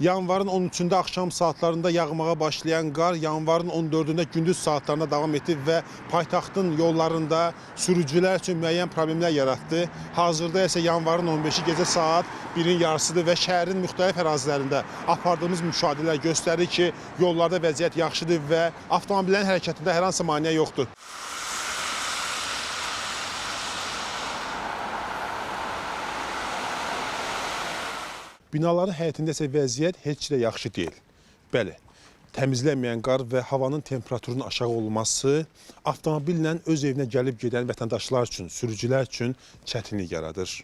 Yanvarın 13-də axşam saatlarında yağmağa başlayan qar yanvarın 14-də gündüz saatlarına davam etdi və paytaxtın yollarında sürücülər üçün müəyyən problemlər yaratdı. Hazırda isə yanvarın 15-i gecə saat 1-in yarısıdır və şəhərin müxtəlif ərazilərində apardığımız müşahidələr göstərir ki, yollarda vəziyyət yaxşıdır və avtomobillərin hərəkətində hər hansı maneə yoxdur. Binaların həyətində isə vəziyyət heç də yaxşı deyil. Bəli, təmizlənməyən qar və havanın temperaturunun aşağı olması avtomobillə öz evinə gəlib gedən vətəndaşlar üçün, sürücülər üçün çətinlik yaradır.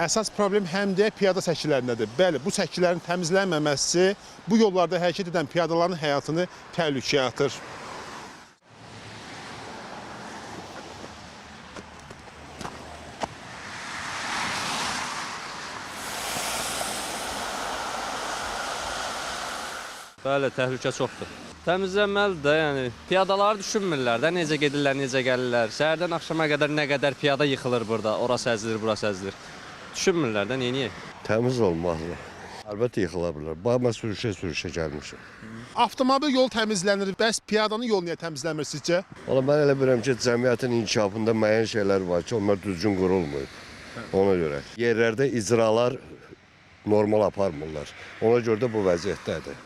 Əsas problem həm də piyada səkilərindədir. Bəli, bu səkilərin təmizlənməməsi bu yollarda hərəkət edən piyadaların həyatını təhlükəyə atır. Bəli, təhlükə çoxdur. Təmizlənməlidir də, yəni piyadaları düşünmürlər də necə gedirlər, necə gəlirlər. Səhərdən axşama qədər nə qədər piyada yıxılır burada, orası əzilir, burası əzilir. Düşünmürlər də, neyniyək? Təmiz olmalı. Əlbəttə yıxıla bilər. Bax mən sürüşə-sürüşə gəlmişəm. Avtomobil yol təmizlənir, bəs piyadanın yolu niyə təmizlənmir sizcə? Valla mən elə bilirəm ki, cəmiyyətin inkişafında müəyyən şeylər var ki, onlar düzgün qurulmuyub. Ona görə yerlərdə icralar normal aparmırlar. Ona görə də bu vəziyyətdədir.